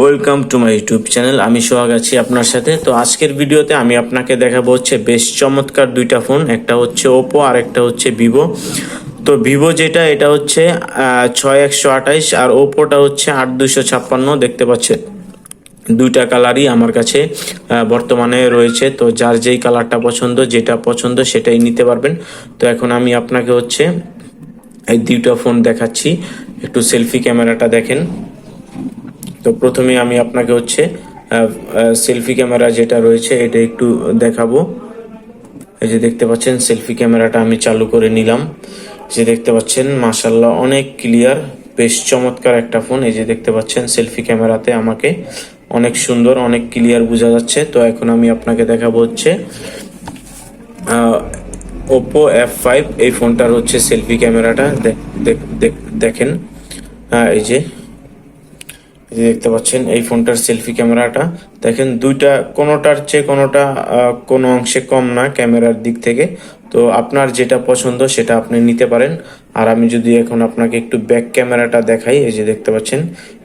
Welcome to my YouTube channel আমি সোহাগ আছি আপনার সাথে। তো আজকের ভিডিওতে আমি আপনাকে দেখাবো হচ্ছে বেশ চমৎকার দুইটা ফোন। একটা হচ্ছে ওপো আর একটা হচ্ছে ভিভো তো ভিভো যেটা, এটা হচ্ছে ছয় একশো আঠাইশ আর ওপোটা হচ্ছে আট দুশো ছাপ্পান্ন। দেখতে পাচ্ছেন? দুইটা কালারই আমার কাছে বর্তমানে রয়েছে। তো যার যেই কালারটা পছন্দ, যেটা পছন্দ, সেটাই নিতে পারবেন। তো এখন আমি আপনাকে হচ্ছে এই দুইটা ফোন দেখাচ্ছি। একটু সেলফি ক্যামেরাটা দেখেন। তো প্রথমে আমি আপনাকে হচ্ছে সেলফি ক্যামেরা যেটা রয়েছে এটা একটু দেখাবো। এই যে দেখতে পাচ্ছেন সেলফি ক্যামেরাটা আমি চালু করে নিলাম। যে দেখতে পাচ্ছেন মাশাল্লাহ অনেক ক্লিয়ার বেশ চমৎকার একটা ফোন এই যে দেখতে পাচ্ছেন সেলফি ক্যামেরাতে আমাকে অনেক সুন্দর অনেক ক্লিয়ার বোঝা যাচ্ছে। তো এখন আমি আপনাকে দেখাবো হচ্ছে ওপো এফ ফাইভ এই ফোনটার হচ্ছে সেলফি ক্যামেরাটা দেখ- দেখ- দেখ- দেখেন। আহ, এই যে এই যে দেখতে পাচ্ছেন, এই ফোনটার সেলফি ক্যামেরাটা। দেখেন, দুইটা, কোনোটার চেয়ে কোনোটা কোনো অংশে কম না ক্যামেরার দিক থেকে। তো আপনার যেটা পছন্দ সেটা আপনি নিতে পারেন। আর আমি যদি এখন আপনাকে একটু ব্যাক ক্যামেরাটা দেখাই, এই যে দেখতে পাচ্ছেন,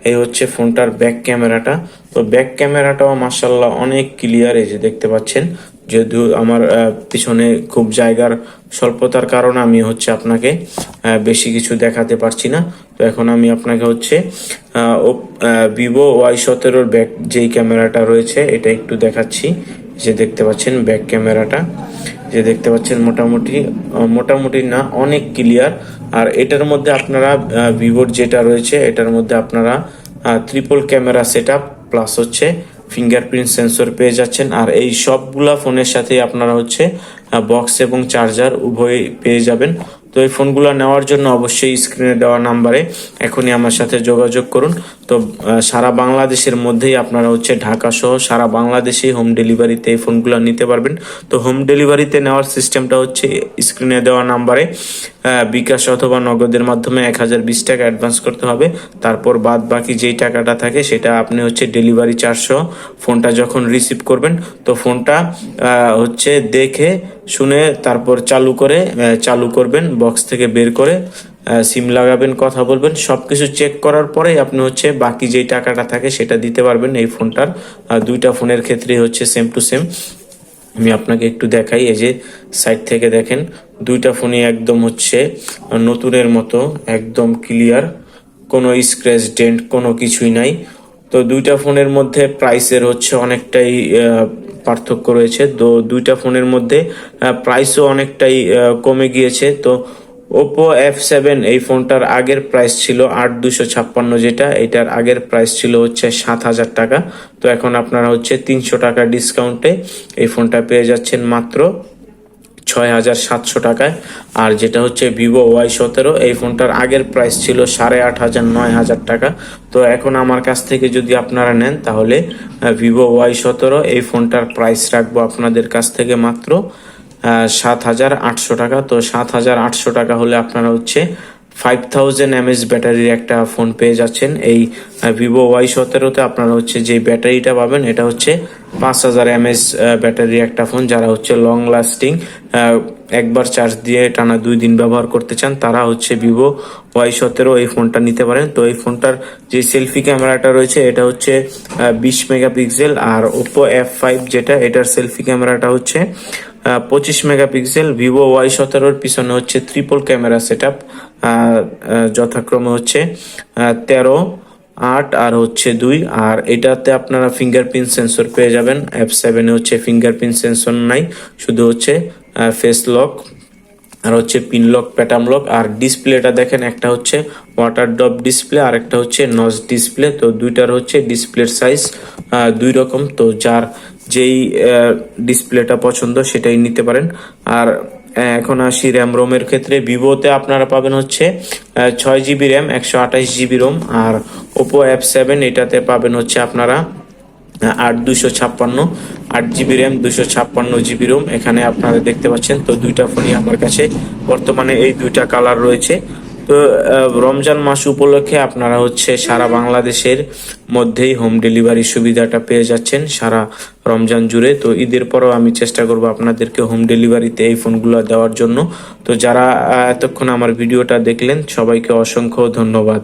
এই হচ্ছে ফোনটার ব্যাক ক্যামেরাটা। তো ব্যাক ক্যামেরাটাও মার্শাল্লাহ অনেক ক্লিয়ার, এই যে দেখতে পাচ্ছেন। যদিও আমার পিছনে খুব জায়গার স্বল্পতার কারণে আমি হচ্ছে আপনাকে বেশি কিছু দেখাতে পারছি না। তো এখন আমি আপনাকে হচ্ছে ভিভো ওয়াই সতেরোর ব্যাক যেই ক্যামেরাটা রয়েছে, এটা একটু দেখাচ্ছি। যে দেখতে পাচ্ছেন ব্যাক ক্যামেরাটা। যে দেখতে পাচ্ছেন মোটামুটি মোটামুটি না, অনেক ক্লিয়ার আর এটার মধ্যে আপনারা ভিভোর যেটা রয়েছে, এটার মধ্যে আপনারা ট্রিপল ক্যামেরা সেট প্লাস হচ্ছে ফিঙ্গারপ্রিন্ট সেন্সর পেয়ে যাচ্ছেন। আর এই সবগুলা ফোনের সাথে আপনারা হচ্ছে বক্স এবং চার্জার উভয়ই পেয়ে যাবেন। তো এই ফোনগুলো নেওয়ার জন্য অবশ্যই স্ক্রিনে দেওয়া নাম্বারে এখনই আমার সাথে যোগাযোগ করুন। তো সারা বাংলাদেশের মধ্যেই আপনারা হচ্ছে ঢাকা সহ সারা বাংলাদেশেই হোম ডেলিভারিতে এই ফোনগুলো নিতে পারবেন। তো হোম ডেলিভারিতে নেওয়ার সিস্টেমটা হচ্ছে স্ক্রিনে দেওয়া নাম্বারে বিকাশ অথবা নগদের মাধ্যমে এক হাজার বিশ টাকা অ্যাডভান্স করতে হবে। তারপর বাদ বাকি যেই টাকাটা থাকে সেটা আপনি হচ্ছে ডেলিভারি চার্জ সহ ফোনটা যখন রিসিভ করবেন, তো ফোনটা হচ্ছে দেখে শুনে তারপর চালু করে চালু করবেন বক্স থেকে বের করে সিম লাগাবেন, কথা বলবেন সব কিছু চেক করার পরেই আপনি হচ্ছে বাকি যেই টাকাটা থাকে সেটা দিতে পারবেন এই ফোনটার। দুইটা ফোনের ক্ষেত্রেই হচ্ছে সেম টু সেম আমি আপনাকে একটু দেখাই, এই যে সাইড থেকে দেখেন, দুইটা ফোনই একদম হচ্ছে নতুনের মতো, একদম ক্লিয়ার কোনো স্ক্র্যাচ ডেন্ট কোনো কিছুই নাই। তো দুইটা ফোনের মধ্যে প্রাইসের হচ্ছে অনেকটাই পার্থক্য রয়েছে। তো দুইটা ফোনের মধ্যে প্রাইসও অনেকটাই কমে গিয়েছে। তো ওপো এফ সেভেন এই ফোনটার আগের প্রাইস ছিল আট দুশো ছাপ্পান্ন যেটা। এটার আগের প্রাইস ছিল হচ্ছে সাত হাজার টাকা। তো এখন আপনারা হচ্ছে তিনশো টাকা ডিসকাউন্টে এই ফোনটা পেয়ে যাচ্ছেন মাত্র ছয় হাজার সাতশো টাকায়। আর যেটা হচ্ছে ভিভো ওয়াই সতেরো, এই ফোনটার আগের প্রাইস ছিল সাড়ে আট হাজার নয় হাজার টাকা। তো এখন আমার কাছ থেকে যদি আপনারা নেন, তাহলে ভিভো ওয়াই সতেরো, এই ফোনটার প্রাইস রাখব আপনাদের কাছ থেকে মাত্র সাত হাজার আটশো টাকা। তো সাত হাজার আটশো টাকা হলে আপনারা হচ্ছে ফাইভ থাউজেন্ড এমএস ব্যাটারির একটা ফোন পেয়ে যাচ্ছেন। এই ভিভো ওয়াই সতেরোতে আপনারা হচ্ছে যে ব্যাটারিটা পাবেন, এটা হচ্ছে পাঁচ হাজার এমএস ব্যাটারির একটা ফোন, যারা হচ্ছে লং লাস্টিং একবার চার্জ দিয়ে টানা দুই দিন ব্যবহার করতে চান, তারা হচ্ছে ভিভো ওয়াই সতেরো এই ফোনটা নিতে পারেন। তো এই ফোনটার যে সেলফি ক্যামেরাটা রয়েছে, এটা হচ্ছে বিশ মেগাপিক্সেল আর ওপো এফ ফাইভ যেটা, এটার সেলফি ক্যামেরাটা হচ্ছে পঁচিশ মেগাপিক্সেল ভিভো ওয়াই সতেরোর পিছনে হচ্ছে ট্রিপল ক্যামেরা সেট আপ যথাক্রমে হচ্ছে তেরো, আট আর হচ্ছে দুই। আর এটাতে আপনারা ফিঙ্গারপ্রিন্ট সেন্সর পেয়ে যাবেন। অ্যাপ সেভেনে হচ্ছে ফিঙ্গারপ্রিন্ট সেন্সর নাই, শুধু হচ্ছে ফেস লক আর হচ্ছে পিন লক প্যাটার্ন লক আর ডিসপ্লেটা দেখেন, একটা হচ্ছে ওয়াটার ড্রপ ডিসপ্লে আর একটা হচ্ছে নজ ডিসপ্লে তো দুইটার হচ্ছে ডিসপ্লের সাইজ দুই রকম। তো যার যেই ডিসপ্লেটা পছন্দ সেটাই নিতে পারেন। আর এখন আসি র্যাম রোমের ক্ষেত্রে। ভিভোতে আপনারা পাবেন হচ্ছে ছয় জিবি র্যাম, একশো আঠাশ জিবি রোম। আর ওপো অ্যাপ সেভেন এটাতে পাবেন হচ্ছে আপনারা আট দুশো ছাপ্পান্ন, আট জিবি র্যাম দুশো ছাপ্পান্ন জিবি রোম। এখানে আপনারা দেখতে পাচ্ছেন, তো দুইটা ফোনই আমার কাছে। বর্তমানে এই দুইটা কালার রয়েছে। তো রমজান মাস উপলক্ষে আপনারা হচ্ছে সারা বাংলাদেশের মধ্যেই হোম ডেলিভারি সুবিধাটা পেয়ে যাচ্ছেন সারা রমজান জুড়ে। তো ঈদের পরও আমি চেষ্টা করব আপনাদেরকে হোম ডেলিভারিতে এই ফোনগুলো দেওয়ার জন্য। তো যারা এতক্ষণ আমার ভিডিওটা দেখলেন, সবাইকে অসংখ্য ধন্যবাদ।